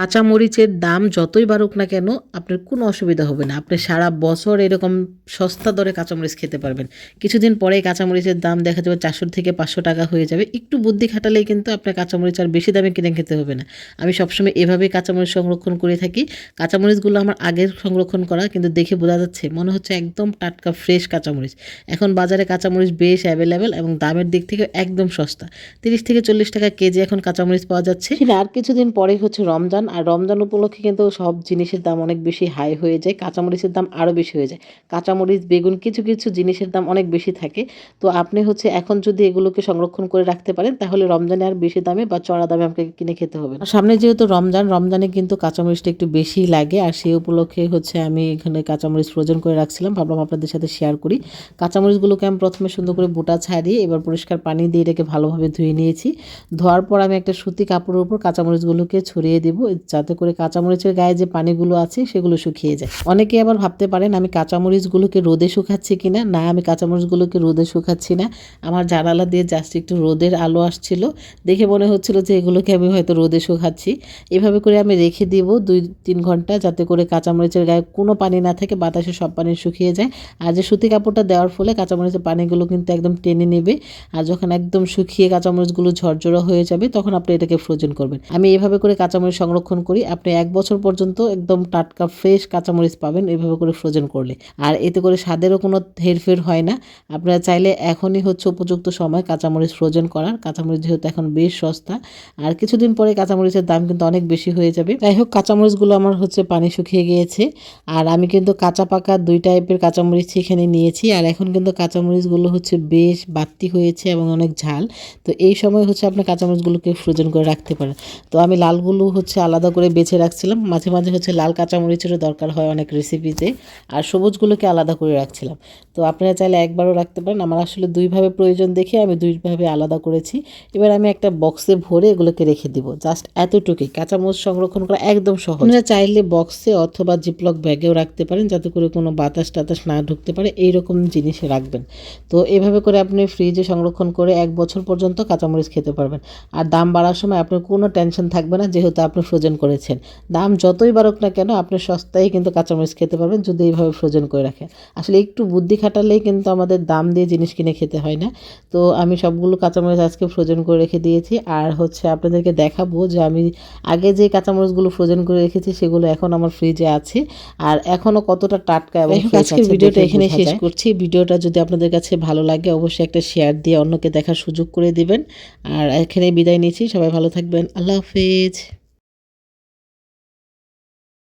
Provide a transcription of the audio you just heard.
কাঁচামরিচের দাম যতই বাড়ুক না কেন, আপনার কোনো অসুবিধা হবে না। আপনি সারা বছর এরকম সস্তা দরে কাঁচামরিচ খেতে পারবেন। কিছুদিন পরে কাঁচামরিচের দাম দেখা যাবে চারশো থেকে পাঁচশো টাকা হয়ে যাবে। একটু বুদ্ধি খাটালেই কিন্তু আপনার কাঁচামরিচ আর বেশি দামে কিনে খেতে হবে না। আমি সবসময় এভাবেই কাঁচামরিচ সংরক্ষণ করে থাকি। কাঁচামরিচগুলো আমার আগের সংরক্ষণ করা, কিন্তু দেখে বোঝা যাচ্ছে মনে হচ্ছে একদম টাটকা, ফ্রেশ কাঁচামরিচ। এখন বাজারে কাঁচামরিচ বেশ অ্যাভেলেবেল এবং দামের দিক থেকে একদম সস্তা। তিরিশ থেকে চল্লিশ টাকা কেজি এখন কাঁচামরিচ পাওয়া যাচ্ছে। আর কিছুদিন পরে হচ্ছে রমজান। আর রমজান উপলক্ষে কিন্তু সব জিনিসের দাম অনেক বেশি হাই হয়ে যায়, কাঁচামরিচের দাম আরও বেশি হয়ে যায়। কাঁচামরিচ, বেগুন কিছু কিছু জিনিসের দাম অনেক বেশি থাকে। তো আপনি হচ্ছে এখন যদি এগুলোকে সংরক্ষণ করে রাখতে পারেন, তাহলে রমজানে আর বেশি দামে বা চড়া দামে আপনাকে কিনে খেতে হবে। সামনে যেহেতু রমজান, রমজানে কিন্তু কাঁচামরিচটা একটু বেশি লাগে। আর সেই উপলক্ষে হচ্ছে আমি এখানে কাঁচামরিচ ফ্রোজেন করে রাখছিলাম। ভাবলাম আপনাদের সাথে শেয়ার করি। কাঁচামরিচগুলোকে আমি প্রথমে সুন্দর করে বোটা ছাড়িয়ে, এবার পরিষ্কার পানি দিয়ে এটাকে ভালোভাবে ধুয়ে নিয়েছি। ধোয়ার পর আমি একটা সুতি কাপড়ের উপর কাঁচামরিচগুলোকে ছড়িয়ে দিব। যাতে করে কাঁচামরিচের গায়ে যে পানিগুলো আছে সেগুলো শুকিয়ে যায়। অনেকে আবার ভাবতে পারেন, আমি কাঁচামরিচগুলোকে রোদে শুকাচ্ছি কিনা? না, আমি কাঁচামরিচগুলোকে রোদে শুকাচ্ছি না। আমার জানালা দিয়ে জাস্ট একটু রোদের আলো আসছিল। দেখে মনে হচ্ছিল যে এগুলোকে আমি হয়তো রোদে শুকাচ্ছি। এভাবে করে আমি রেখে দিব দুই, তিন ঘণ্টা যাতে করে কাঁচামরিচের গায়ে কোনো পানি না থাকে, বাতাসে সব পানি শুকিয়ে যায়। আর যে সুতি কাপড়টা দেওয়ার ফলে কাঁচামরিচের পানিগুলো কিন্তু একদম টেনে নেবে। আর যখন একদম শুকিয়ে কাঁচামরিচগুলো ঝরঝরা হয়ে যাবে, তখন আপনি এটাকে ফ্রোজেন করবেন। আমি এভাবে করে কাঁচামরিচ সংরক্ষণ করি, আপনি এক বছর পর্যন্ত একদম টাটকা ফ্রেশ কাঁচামরিচ পাবেন এভাবে করে ফ্রোজেন করলে। আর এতে করে স্বাদেরও কোনো হেরফের হয় না। আপনারা চাইলে এখনই হচ্ছে উপযুক্ত সময় কাঁচামরিচ ফ্রোজেন করার। কাঁচামরিচ যেহেতু এখন বেশ সস্তা, আর কিছুদিন পরে কাঁচামরিচের দাম কিন্তু অনেক বেশি হয়ে যাবে। যাই হোক, কাঁচামরিচগুলো আমার হচ্ছে পানি শুকিয়ে গিয়েছে। আর আমি কিন্তু কাঁচা পাকা দুই টাইপের কাঁচামরিচ এখানে নিয়েছি। আর এখন কিন্তু কাঁচামরিচগুলো হচ্ছে বেশ বাড়তি হয়েছে এবং অনেক ঝাল। তো এই সময় হচ্ছে আপনি কাঁচামরিচগুলোকে ফ্রোজেন করে রাখতে পারেন। তো আমি লালগুলো হচ্ছে আলাদা করে বেছে রাখছিলাম। মাঝে মাঝে হচ্ছে লাল কাঁচামরিচেরও দরকার হয় অনেক রেসিপিতে আর সবুজগুলোকে আলাদা করে রাখছিলাম। তো আপনারা চাইলে একবারও রাখতে পারেন। আমার আসলে দুইভাবে প্রয়োজন দেখে আমি দুইভাবে আলাদা করেছি। এবার আমি একটা বক্সে ভরে এগুলোকে রেখে দিব। জাস্ট এতটুকুই। কাঁচামরিচ সংরক্ষণ করা একদম সহজ। আপনারা চাইলে বক্সে অথবা জিপলক ব্যাগেও রাখতে পারেন। যাতে করে কোনো বাতাস টাতাস না ঢুকতে পারে। এইরকম জিনিসে রাখবেন। তো এভাবে করে আপনি ফ্রিজে সংরক্ষণ করে এক বছর পর্যন্ত কাঁচামরিচ খেতে পারবেন। আর দাম বাড়ার সময় আপনার কোনো টেনশন থাকবে না। যেহেতু আপনি ফ্রোজেন করেছেন। দাম যতই বাড়ুক না কেন আপনি সস্তায় কিন্তু কাঁচামরিচ খেতে পারবেন যদি এইভাবে ফ্রোজেন করে রাখেন। আসলে একটু বুদ্ধি খাটালেই কিন্তু আমাদের দাম দিয়ে জিনিস কিনে খেতে হয় না। তো আমি সবগুলো কাঁচামরিচ আজকে ফ্রোজেন করে রেখে দিয়েছি। আর হচ্ছে আপনাদেরকে দেখাবো যে আমি আগে যে কাঁচামরিচগুলো ফ্রোজেন করে রেখেছি সেগুলো এখন আমার ফ্রিজে আছে। আর এখনও কতটা টাটকা এবং আজকের ভিডিওটা এখানে শেষ করছি। ভিডিওটা যদি আপনাদের কাছে ভালো লাগে অবশ্যই একটা শেয়ার দিয়ে অন্যকে দেখার সুযোগ করে দিবেন। আর এখানে বিদায় নিচ্ছি। সবাই ভালো থাকবেন। আল্লাহ হাফেজ।